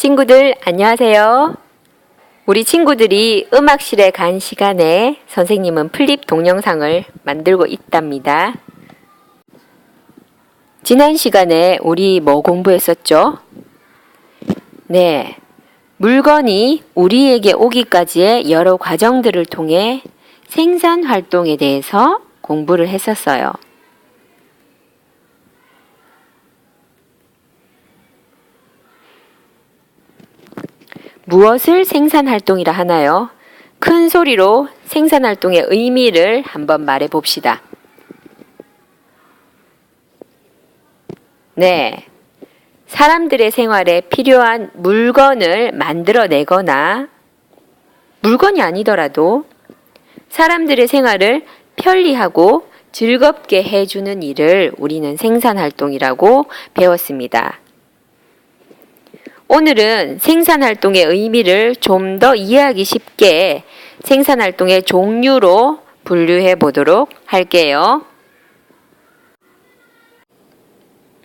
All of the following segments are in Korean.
친구들 안녕하세요. 우리 친구들이 음악실에 간 시간에 선생님은 플립 동영상을 만들고 있답니다. 지난 시간에 우리 뭐 공부했었죠? 네. 물건이 우리에게 오기까지의 여러 과정들을 통해 생산 활동에 대해서 공부를 했었어요. 무엇을 생산 활동이라 하나요? 큰 소리로 생산 활동의 의미를 한번 말해 봅시다. 네. 사람들의 생활에 필요한 물건을 만들어내거나 물건이 아니더라도 사람들의 생활을 편리하고 즐겁게 해주는 일을 우리는 생산 활동이라고 배웠습니다. 오늘은 생산 활동의 의미를 좀 더 이해하기 쉽게 생산 활동의 종류로 분류해 보도록 할게요.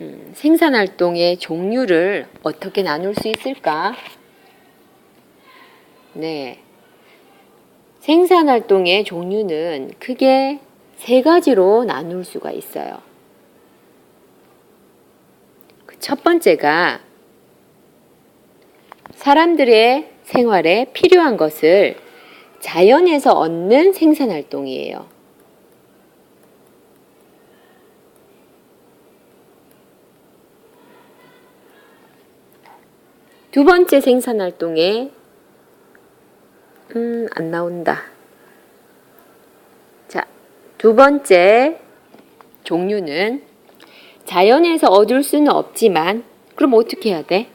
음, 생산 활동의 종류를 어떻게 나눌 수 있을까? 네. 생산 활동의 종류는 크게 세 가지로 나눌 수가 있어요. 그 첫 번째가 사람들의 생활에 필요한 것을 자연에서 얻는 생산 활동이에요. 두 번째 생산 활동에 음, 안 나온다. 자, 두 번째 종류는 자연에서 얻을 수는 없지만 그럼 어떻게 해야 돼?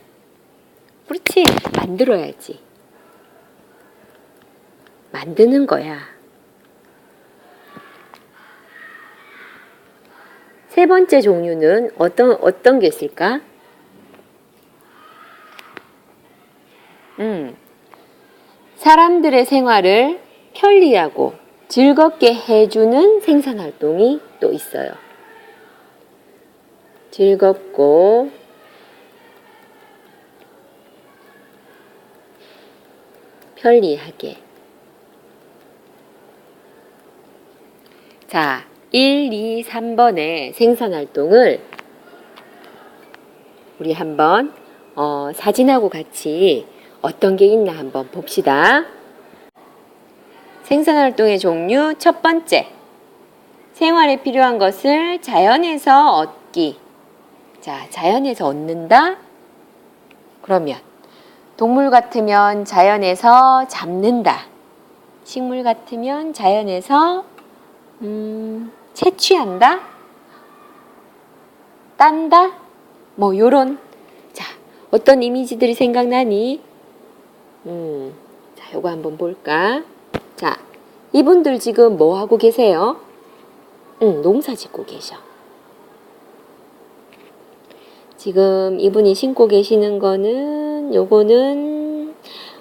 그렇지. 만들어야지. 만드는 거야. 세 번째 종류는 어떤, 어떤 게 있을까? 음, 사람들의 생활을 편리하고 즐겁게 해주는 생산 활동이 또 있어요. 즐겁고 편리하게. 자, 1, 2, 3번의 생산 활동을 우리 한번 어, 사진하고 같이 어떤 게 있나 한번 봅시다. 생산 활동의 종류 첫 번째. 생활에 필요한 것을 자연에서 얻기. 자, 자연에서 얻는다? 그러면 동물 같으면 자연에서 잡는다. 식물 같으면 자연에서 음, 채취한다. 딴다. 뭐 요런 자, 어떤 이미지들이 생각나니? 음. 자, 요거 한번 볼까? 자, 이분들 지금 뭐 하고 계세요? 응, 농사 짓고 계셔. 지금 이분이 신고 계시는 거는 요거는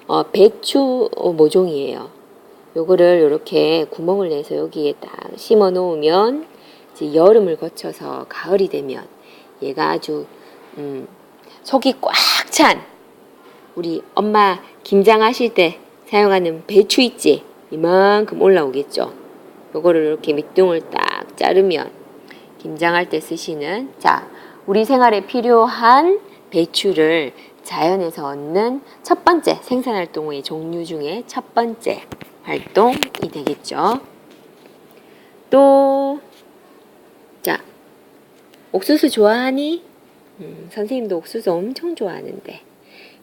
어, 배추 어, 모종이에요. 요거를 이렇게 구멍을 내서 여기에 딱 심어 놓으면 이제 여름을 거쳐서 가을이 되면 얘가 아주 음, 속이 꽉 찬 우리 엄마 김장하실 때 사용하는 배추 있지 이만큼 올라오겠죠. 요거를 이렇게 밑둥을 딱 자르면 김장할 때 쓰시는 자 우리 생활에 필요한 배추를 자연에서 얻는 첫 번째 생산 활동의 종류 중에 첫 번째 활동이 되겠죠. 또, 자, 옥수수 좋아하니? 음, 선생님도 옥수수 엄청 좋아하는데,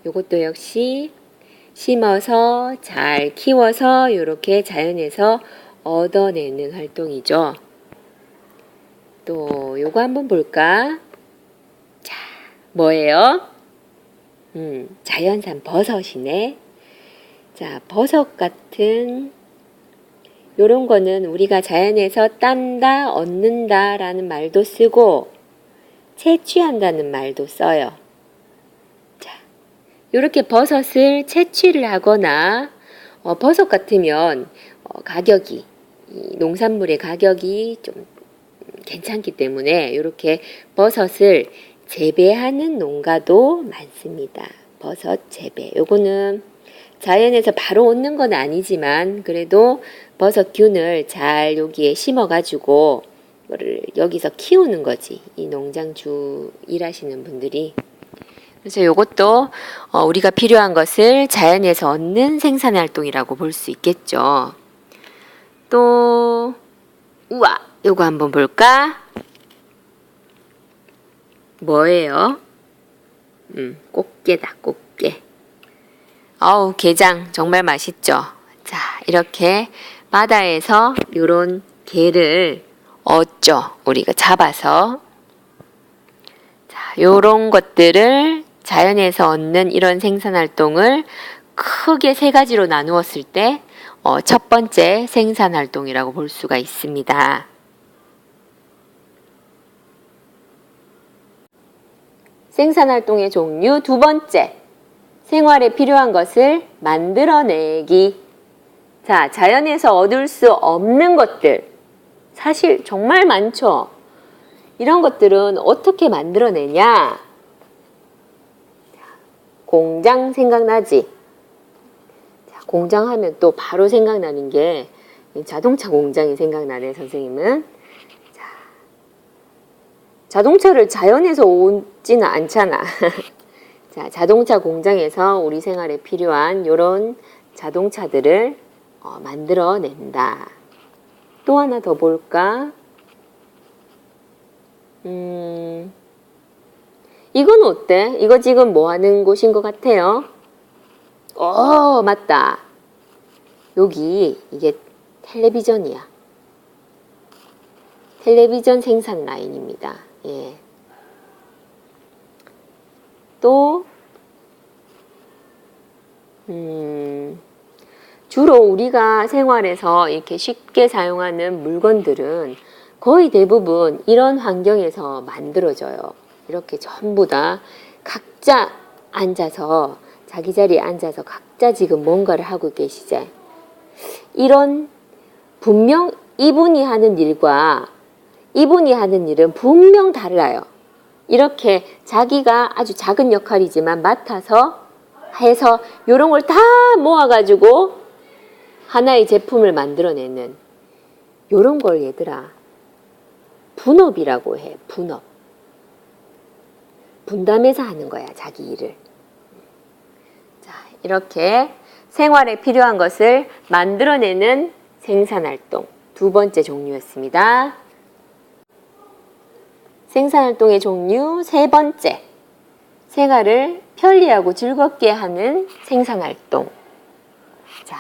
이것도 역시 심어서 잘 키워서 이렇게 자연에서 얻어내는 활동이죠. 또, 요거 한번 볼까? 뭐예요? 음, 자연산 버섯이네. 자, 버섯 같은 요런 거는 우리가 자연에서 딴다, 얻는다 라는 말도 쓰고 채취한다는 말도 써요. 자, 요렇게 버섯을 채취를 하거나 어, 버섯 같으면 어, 가격이 농산물의 가격이 좀 괜찮기 때문에 이렇게 버섯을 재배하는 농가도 많습니다. 버섯 재배. 요거는 자연에서 바로 얻는 건 아니지만 그래도 버섯 균을 잘 여기에 심어가지고 이거를 여기서 키우는 거지. 이 농장주 일하시는 분들이. 그래서 요것도 어, 우리가 필요한 것을 자연에서 얻는 생산 활동이라고 볼 수 있겠죠. 또 우와 요거 한번 볼까? 뭐예요? 음, 꽃게다, 꽃게. 어우, 게장 정말 맛있죠? 자, 이렇게 바다에서 요런 게를 얻죠. 우리가 잡아서. 자, 요런 것들을 자연에서 얻는 이런 생산 활동을 크게 세 가지로 나누었을 때, 어, 첫 번째 생산 활동이라고 볼 수가 있습니다. 생산 활동의 종류 두 번째. 생활에 필요한 것을 만들어내기. 자, 자연에서 얻을 수 없는 것들. 사실 정말 많죠. 이런 것들은 어떻게 만들어내냐? 공장 생각나지? 자, 공장 하면 또 바로 생각나는 게 자동차 공장이 생각나네, 선생님은. 자, 자동차를 자연에서 오지는 않잖아. 자, 자동차 공장에서 우리 생활에 필요한 이런 자동차들을 어, 만들어낸다. 또 하나 더 볼까? 음, 이건 어때? 이거 지금 뭐 하는 곳인 것 같아요? 어, 맞다. 여기 이게 텔레비전이야. 텔레비전 생산 라인입니다. 예. 또, 음, 주로 우리가 생활에서 이렇게 쉽게 사용하는 물건들은 거의 대부분 이런 환경에서 만들어져요. 이렇게 전부 다 각자 앉아서 자기 자리에 앉아서 각자 지금 뭔가를 하고 계시죠. 이런 분명 이분이 하는 일과 이분이 하는 일은 분명 달라요. 이렇게 자기가 아주 작은 역할이지만 맡아서 해서 이런 걸 다 모아가지고 하나의 제품을 만들어내는 이런 걸 얘들아 분업이라고 해. 분업. 분담해서 하는 거야 자기 일을. 자 이렇게 생활에 필요한 것을 만들어내는 생산활동 두 번째 종류였습니다. 생산활동의 종류 세 번째. 생활을 편리하고 즐겁게 하는 생산활동. 자,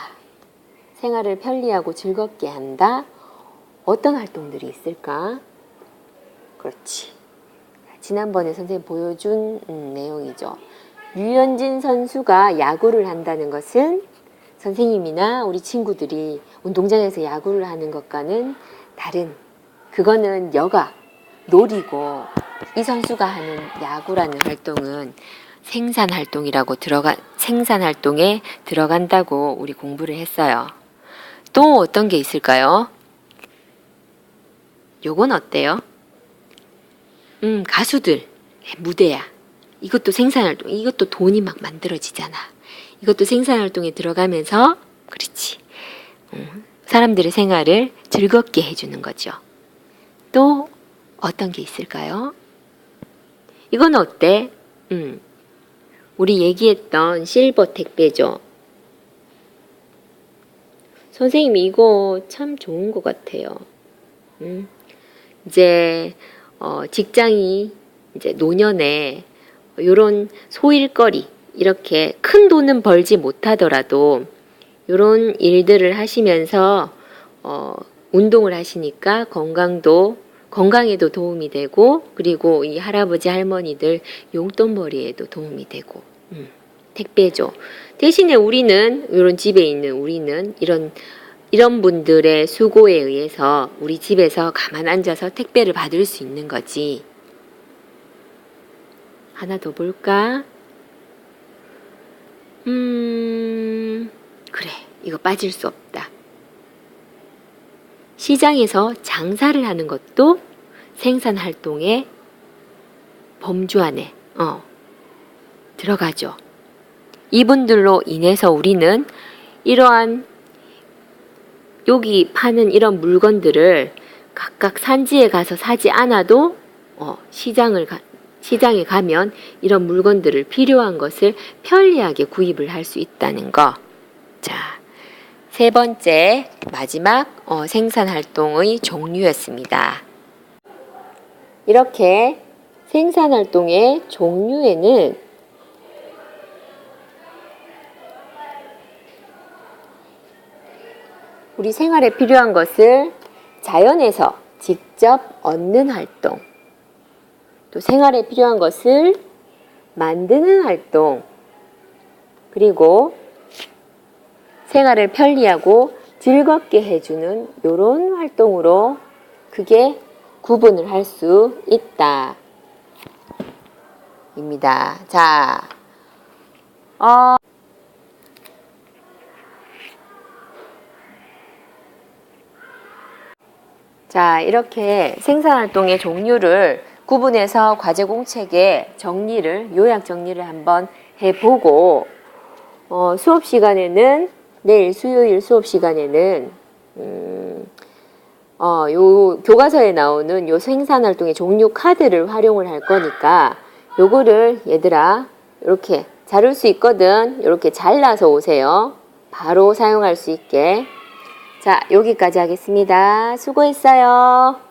생활을 편리하고 즐겁게 한다. 어떤 활동들이 있을까? 그렇지. 지난번에 선생님 보여준 음, 내용이죠. 유현진 선수가 야구를 한다는 것은 선생님이나 우리 친구들이 운동장에서 야구를 하는 것과는 다른 그거는 여가 놀이고 이 선수가 하는 야구라는 활동은 생산 활동이라고 들어가 생산 활동에 들어간다고 우리 공부를 했어요. 또 어떤 게 있을까요? 요건 어때요? 음, 가수들 무대야. 이것도 생산 활동. 이것도 돈이 막 만들어지잖아. 이것도 생산 활동에 들어가면서 그렇지. 음, 사람들의 생활을 즐겁게 해주는 거죠. 또 어떤 게 있을까요? 이건 어때? 음, 우리 얘기했던 실버 택배죠. 선생님 이거 참 좋은 것 같아요. 음, 이제 어, 직장이 이제 노년에 이런 소일거리 이렇게 큰 돈은 벌지 못하더라도 이런 일들을 하시면서 어, 운동을 하시니까 건강도 건강에도 도움이 되고 그리고 이 할아버지 할머니들 용돈벌이에도 도움이 되고 음, 택배죠. 대신에 우리는 이런 집에 있는 우리는 이런 이런 분들의 수고에 의해서 우리 집에서 가만 앉아서 택배를 받을 수 있는 거지. 하나 더 볼까? 음, 그래. 이거 빠질 수 없다. 시장에서 장사를 하는 것도 생산 활동의 범주 안에 어, 들어가죠. 이분들로 인해서 우리는 이러한 여기 파는 이런 물건들을 각각 산지에 가서 사지 않아도 어, 시장을 가, 시장에 가면 이런 물건들을 필요한 것을 편리하게 구입을 할 수 있다는 거. 자, 세 번째 마지막 어, 생산 활동의 종류였습니다. 이렇게 생산 활동의 종류에는 우리 생활에 필요한 것을 자연에서 직접 얻는 활동, 또 생활에 필요한 것을 만드는 활동, 그리고 생활을 편리하고 즐겁게 해주는 이런 활동으로 그게 구분을 할 수 있다. 입니다. 자, 어, 자, 이렇게 생산활동의 종류를 구분해서 과제 공책에 정리를, 요약 정리를 한번 해보고, 어, 수업 시간에는, 내일 수요일 수업 시간에는, 음, 어, 요 교과서에 나오는 요 생산 활동의 종류 카드를 활용을 할 거니까, 요거를 얘들아, 이렇게 자를 수 있거든. 이렇게 잘라서 오세요. 바로 사용할 수 있게. 자, 여기까지 하겠습니다. 수고했어요.